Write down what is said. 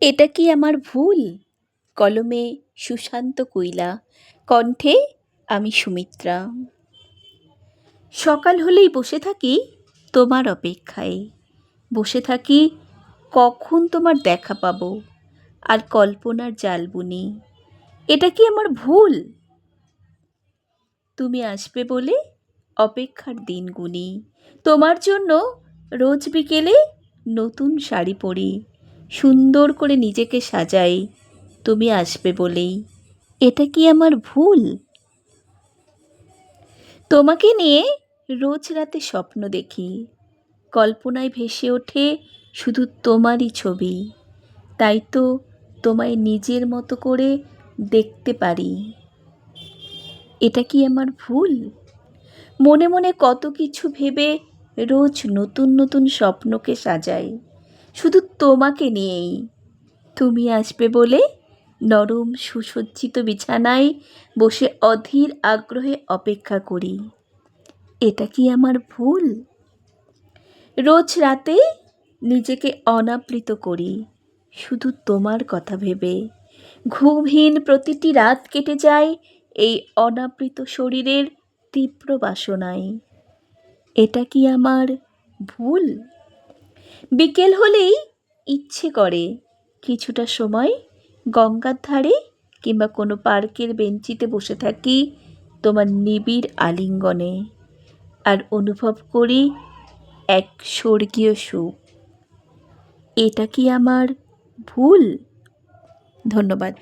এটা কি আমার ভুল? কলমে সুশান্ত কৈলা, কণ্ঠে আমি সুমিত্রা। সকাল হলেই বসে থাকি তোমার অপেক্ষায়। বসে থাকি কখন তোমার দেখা পাবো আর কল্পনার জাল বুনি। এটা কি আমার ভুল? তুমি আসবে বলে অপেক্ষার দিন গুনি। তোমার জন্য রোজ বিকেলে নতুন শাড়ি পরি। সুন্দর করে নিজেকে সাজাই। তুমি আসবে বলেই। এটা কি আমার ভুল? তোমাকে নিয়ে রোজ রাতে স্বপ্ন দেখি। কল্পনায় ভেসে ওঠে শুধু তোমারই ছবি। তাই তো তোমায় নিজের মতো করে দেখতে পারি। এটা কি আমার ভুল? মনে মনে কত কিছু ভেবে রোজ নতুন নতুন স্বপ্নকে সাজাই। শুধু তোমাকে নিয়েই। তুমি আসবে বলে নরম সুসজ্জিত বিছানায় বসে অধীর আগ্রহে অপেক্ষা করি। এটা কি আমার ভুল? রোজ রাতে নিজেকে অনাবৃত করি। শুধু তোমার কথা ভেবে ঘুমহীন প্রতিটি রাত কেটে যায় এই অনাবৃত শরীরের তীব্র বাসনায়। এটা কি আমার ভুল? বিকেল হলেই ইচ্ছে করে কিছুটা সময় গঙ্গার ধারে কিংবা কোনো পার্কের বেঞ্চিতে বসে থাকি তোমার নিবিড় আলিঙ্গনে আর অনুভব করি এক স্বর্গীয় সুখ। এটা কি আমার ভুল? ধন্যবাদ।